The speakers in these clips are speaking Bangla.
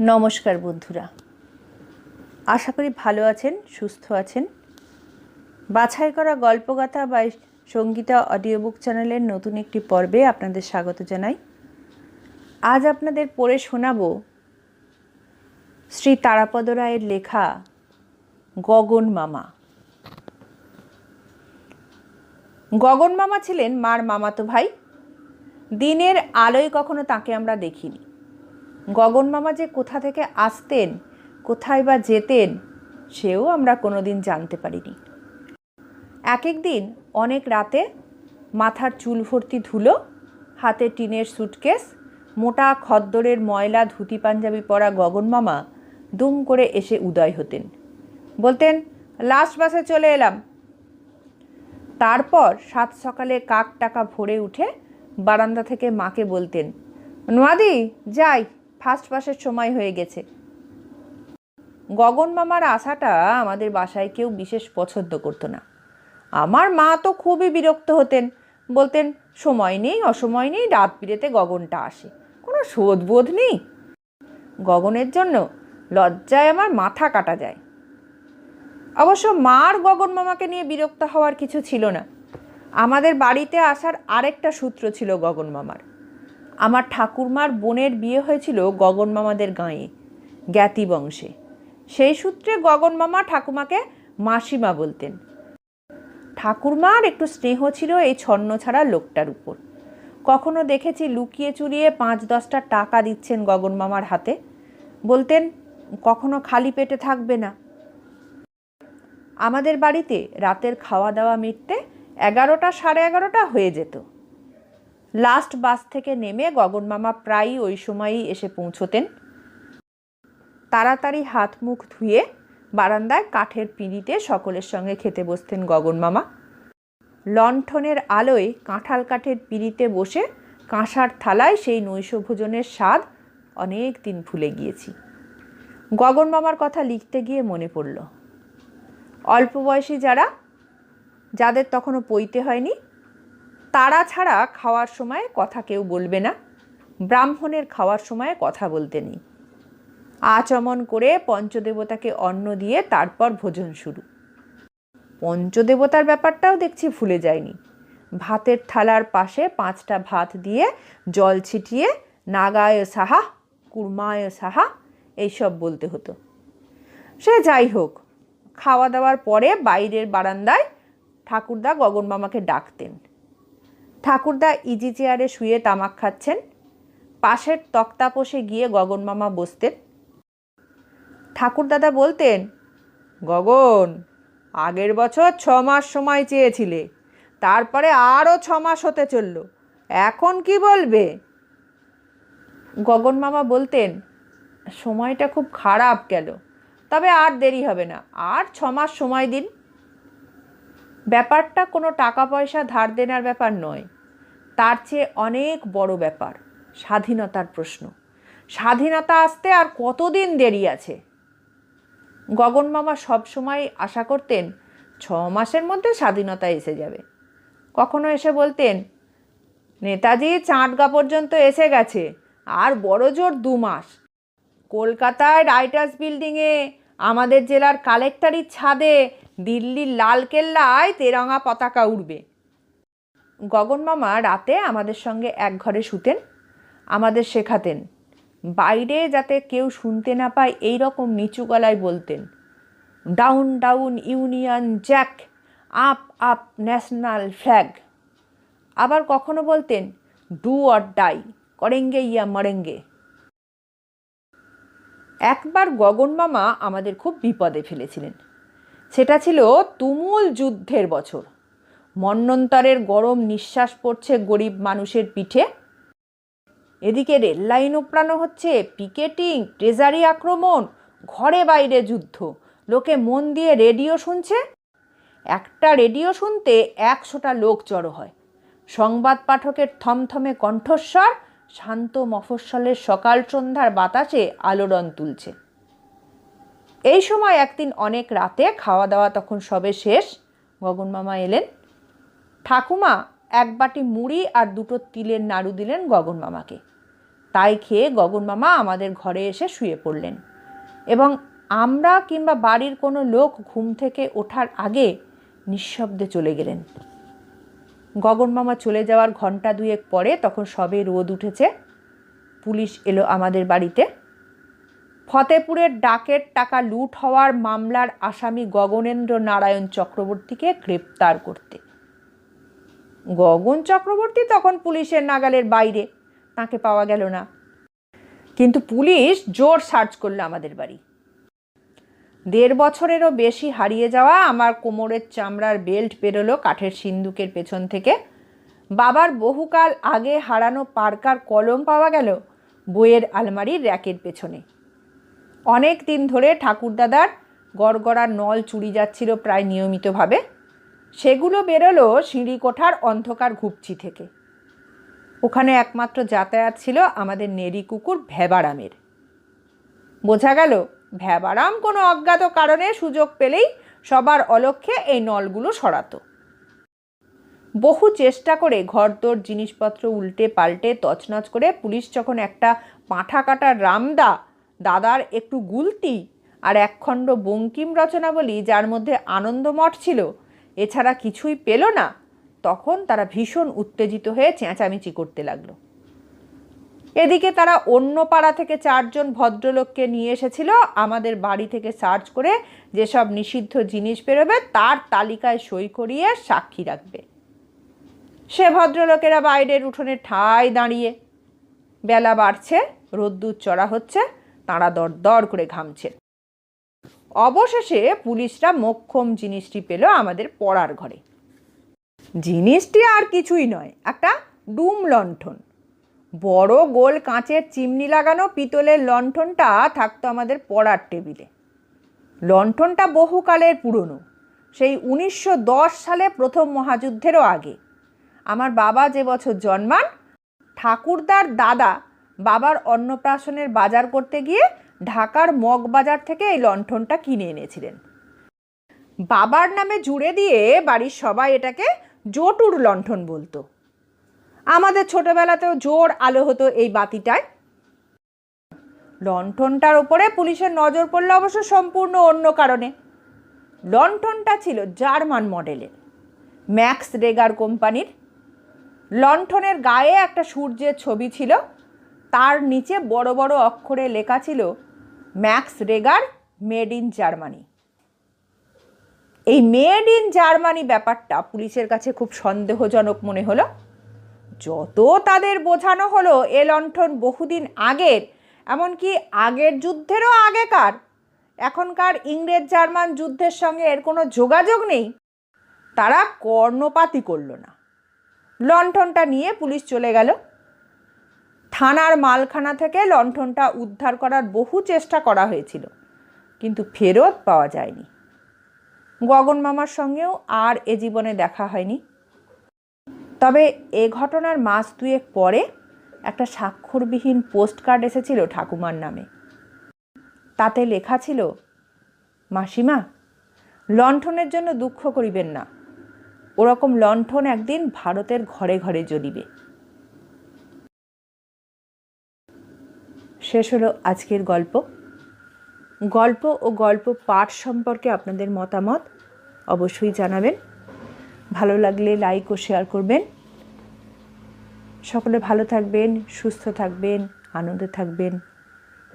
নমস্কার বন্ধুরা। আশা করি ভালো আছেন, সুস্থ আছেন। বাছাই করা গল্পগাথা বা সঙ্গীতা অডিও বুক চ্যানেলের নতুন একটি পর্বে আপনাদের স্বাগত জানাই। আজ আপনাদের পড়ে শোনাবো শ্রী তারাপদ রায়ের লেখা গগন মামা। গগন মামা ছিলেন মার মামাতো ভাই। দিনের আলোয় কখনো তাকে আমরা দেখিনি। গগন মামা যে কোথা থেকে আসতেন, কোথায় বা যেতেন, সেও আমরা কোনো দিন জানতে পারিনি। এক এক দিন, অনেক রাতে মাথার চুল ভর্তি ধুলো, হাতে টিনের সুটকেস, মোটা খদ্দরের ময়লা ধুতি পাঞ্জাবি পরা গগন মামা দুম করে এসে উদয় হতেন। বলতেন লাস্ট বাসে চলে এলাম। তারপর সাত সকালে কাক টাকা ভরে উঠে বারান্দা থেকে মাকে বলতেন, নোয়াদি, যাই। ফার্স্ট বাসের সময় হয়ে গেছে। গগন মামার আশাটা আমাদের বাসায় কেউ বিশেষ পছন্দ করতো না। আমার মা তো খুবই বিরক্ত হতেন, বলতেন, সময় নেই, অসময় নেই, রাত বিরেতে গগনটা আসে। কোনো শোধবোধ নেই? গগনের জন্য লজ্জায় আমার মাথা কাটা যায়। অবশ্য মার গগন মামাকে নিয়ে বিরক্ত হওয়ার কিছু ছিল না। আমাদের বাড়িতে আসার আরেকটা সূত্র ছিল গগন মামার। আমার ঠাকুরমার বোনের বিয়ে হয়েছিল গগন মামাদের গাঁয়ে, জ্ঞাতি বংশে। সেই সূত্রে গগন মামা ঠাকুমাকে মাসিমা বলতেন। ঠাকুরমার একটু স্নেহ ছিল এই ছন্ন ছাড়া লোকটার উপর। কখনো দেখেছি লুকিয়ে চুরিয়ে পাঁচ দশটা টাকা দিচ্ছেন গগন মামার হাতে। বলতেন, কখনো খালি পেটে থাকবে না। আমাদের বাড়িতে রাতের খাওয়া দাওয়া মিটতে এগারোটা সাড়ে এগারোটা হয়ে যেত। লাস্ট বাস থেকে নেমে গগন মামা প্রায়ই ওই সময়ই এসে পৌঁছতেন। তাড়াতাড়ি হাত মুখ ধুয়ে বারান্দায় কাঠের পিঁড়িতে সকলের সঙ্গে খেতে বসতেন গগন মামা। লণ্ঠনের আলোয় কাঁঠাল কাঠের পিঁড়িতে বসে কাঁসার থালায় সেই নৈশভোজনের স্বাদ অনেক দিন ভুলে গিয়েছি। গগন মামার কথা লিখতে গিয়ে মনে পড়ল। অল্প বয়সী যারা, যাদের তখনও পইতে হয়নি তারা ছাড়া খাওয়ার সময় কথা কেউ বলবে না। ব্রাহ্মণের খাওয়ার সময় কথা বলতে নেই। আচমন করে পঞ্চদেবতাকে অন্ন দিয়ে তারপর ভোজন শুরু। পঞ্চদেবতার ব্যাপারটাও দেখছি ভুলে যায়নি। ভাতের থালার পাশে পাঁচটা ভাত দিয়ে জল ছিটিয়ে নাগায় সাহা, কুরমায় সাহা, এইসব বলতে হতো। সে যাই হোক, খাওয়া দাওয়ার পরে বাইরের বারান্দায় ঠাকুরদা গগন মামাকে ডাকতেন। ঠাকুরদা ইজি চেয়ারে শুয়ে তামাক খাচ্ছেন। পাশের তক্তাপোষে গিয়ে গগন মামা বসতেন। ঠাকুরদাদা বলতেন, গগন, আগের বছর ছ মাস সময় চেয়েছিলে, তারপরে আরও ছ মাস হতে চলল, এখন কি বলবে? গগন মামা বলতেন, সময়টা খুব খারাপ গেল, তবে আর দেরি হবে না, আর ছ মাস সময় দিন। ব্যাপারটা কোনো টাকা পয়সা ধার দেনার ব্যাপার নয়। তার চেয়ে অনেক বড় ব্যাপার, স্বাধীনতার প্রশ্ন। স্বাধীনতা আসতে আর কতদিন দেরি আছে? গগন মামা সবসময় আশা করতেন ছ মাসের মধ্যে স্বাধীনতা এসে যাবে। কখনো এসে বলতেন, নেতাজি, চাঁদগা পর্যন্ত এসে গেছে, আর বড় জোর দু মাস। কলকাতায় রাইটার্স বিল্ডিংয়ে, আমাদের জেলার কালেক্টারির ছাদে দিল্লির লালকেল্লায় তেরঙা পতাকা উড়বে। গগন মামা রাতে আমাদের সঙ্গে এক ঘরে শুতেন, আমাদের শেখাতেন, বাইরে যাতে কেউ শুনতে না পায় এই রকম নিচু গলায় বলতেন, down down, Union, Jack, up up, national flag. আবার কখনো বলতেন, ডু অর ডাই, করেঙ্গে ইয়া মরেঙ্গে। একবার গগন মামা আমাদের খুব বিপদে ফেলেছিলেন। সেটা ছিল তুমুল যুদ্ধের বছর। মন্নন্তরের গরম নিঃশ্বাস পড়ছে গরিব মানুষের পিঠে। এদিকে রেল লাইন উপড়ানো হচ্ছে, পিকেটিং, ট্রেজারি আক্রমণ, ঘরে বাইরে যুদ্ধ। লোকে মন দিয়ে রেডিও শুনছে। একটা রেডিও শুনতে একশোটা লোক জড়ো হয়। সংবাদ পাঠকের থমথমে কণ্ঠস্বর, শান্ত মফস্বলের সকাল সন্ধ্যার বাতাসে আলোড়ন তুলছে। এই সময় একদিন অনেক রাতে খাওয়া দাওয়া তখন সবে শেষ। গগন মামা এলেন। ঠাকুমা, এক বাটি মুড়ি আর দুটো তিলের নাড়ু দিলেন গগন মামাকে। তাই খেয়ে গগন মামা আমাদের ঘরে এসে শুয়ে পড়লেন। এবং আমরা কিংবা বাড়ির কোনো লোক ঘুম থেকে ওঠার আগে নিঃশব্দে চলে গেলেন। গগন মামা চলে যাওয়ার ঘণ্টা দুয়েক পরে তখন সবে রোদ উঠেছে। পুলিশ এলো আমাদের বাড়িতে। ফতেপুরের ডাকের টাকা লুট হওয়ার মামলার আসামি গগনেন্দ্র নারায়ণ চক্রবর্তীকে গ্রেপ্তার করতে। গগন চক্রবর্তী তখন পুলিশের নাগালের বাইরে। তাকে পাওয়া গেল না। কিন্তু পুলিশ জোর সার্চ করল আমাদের বাড়ি। দেড় বছরেরও বেশি হারিয়ে যাওয়া আমার কোমরের চামড়ার বেল্ট বেরোলো কাঠের সিন্দুকের পেছন থেকে। বাবার বহুকাল আগে হারানো পার্কার কলম পাওয়া গেল বইয়ের আলমারির র্যাকের পেছনে। অনেক দিন ধরে ঠাকুরদাদার গড়গড়ার নল চুরি যাচ্ছিল প্রায় নিয়মিতভাবে। সেগুলো বেরোলো সিঁড়ি কোঠার অন্ধকার ঘুপচি থেকে। ওখানে একমাত্র যাতায়াত ছিল আমাদের নেড়ি কুকুর ভেবারামের। বোঝা গেল ভ্যাবারাম কোনো অজ্ঞাত কারণে সুযোগ পেলেই সবার অলক্ষ্যে এই নলগুলো সরাতো। বহু চেষ্টা করে ঘরদোর জিনিসপত্র উল্টে পাল্টে তছনছ করে পুলিশ যখন একটা পাঁঠা কাটা রামদা দাদার একটু গুলতি আর একখণ্ড বঙ্কিম রচনাবলী যার মধ্যে আনন্দমঠ ছিল, এছাড়া কিছুই পেল না, তখন তারা ভীষণ উত্তেজিত হয়ে চেঁচামেচি করতে লাগল। এদিকে তারা অন্য পাড়া থেকে চারজন ভদ্রলোককে নিয়ে এসেছিল, আমাদের বাড়ি থেকে সার্চ করে যেসব নিষিদ্ধ জিনিস বেরোবে তার তালিকায় সই করিয়ে সাক্ষী রাখবে। সে ভদ্রলোকেরা বাইরের উঠোনে ঠাই দাঁড়িয়ে, বেলা বাড়ছে, রোদ্দুর চড়া হচ্ছে তাঁরা দর দর করে ঘামছেন অবশেষে পুলিশরা মোক্ষম জিনিসটি পেল আমাদের পড়ার ঘরে। জিনিসটি আর কিছুই নয়, একটা ডুম লণ্ঠন। বড় গোল কাঁচের চিমনি লাগানো পিতলের লণ্ঠনটা থাকতো আমাদের পড়ার টেবিলে। লণ্ঠনটা বহুকালের পুরনো, সেই উনিশশো দশ সালে প্রথম মহাযুদ্ধেরও আগে। আমার বাবা যে বছর জন্মান, ঠাকুরদার দাদা বাবার অন্নপ্রাশনের বাজার করতে গিয়ে ঢাকার মগবাজার থেকে এই লণ্ঠনটা কিনে এনেছিলেন। বাবার নামে জুড়ে দিয়ে বাড়ির সবাই এটাকে জটুর লণ্ঠন বলতো। আমাদের ছোটবেলাতেও জোর আলো হতো এই বাতিটায়। লণ্ঠনটার ওপরে পুলিশের নজর পড়ল অবশ্য সম্পূর্ণ অন্য কারণে। লণ্ঠনটা ছিল জার্মান মডেলের, ম্যাক্স রেগার কোম্পানির। লণ্ঠনের গায়ে একটা সূর্যের ছবি ছিল তার নিচে বড় বড় অক্ষরে লেখা ছিল, Max Reger made in Germany. এই মেড ইন জার্মানি ব্যাপারটা পুলিশের কাছে খুব সন্দেহজনক মনে হলো। যত তাদের বোঝানো হলো, এ লণ্ঠন বহুদিন আগের, এমনকি আগের যুদ্ধেরও আগেকার। এখনকার ইংরেজ জার্মান যুদ্ধের সঙ্গে এর কোনো যোগাযোগ নেই। তারা কর্ণপাতই করল না। লণ্ঠনটা নিয়ে পুলিশ চলে গেল। থানার মালখানা থেকে লণ্ঠনটা উদ্ধার করার বহু চেষ্টা করা হয়েছিল, কিন্তু ফেরত পাওয়া যায়নি। গগন মামার সঙ্গেও আর এ জীবনে দেখা হয়নি। তবে এ ঘটনার মাস দুয়েক পরে একটা স্বাক্ষরবিহীন পোস্ট কার্ড এসেছিল ঠাকুমার নামে। তাতে লেখা ছিল, মাসিমা, লণ্ঠনের জন্য দুঃখ করিবেন না। ওরকম লণ্ঠন একদিন ভারতের ঘরে ঘরে জ্বলিবে। শেষ হলো আজকের গল্প। গল্প ও গল্প পাঠ সম্পর্কে আপনাদের মতামত অবশ্যই জানাবেন। ভালো লাগলে লাইক ও শেয়ার করবেন। সকলে ভালো থাকবেন, সুস্থ থাকবেন, আনন্দে থাকবেন।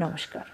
নমস্কার।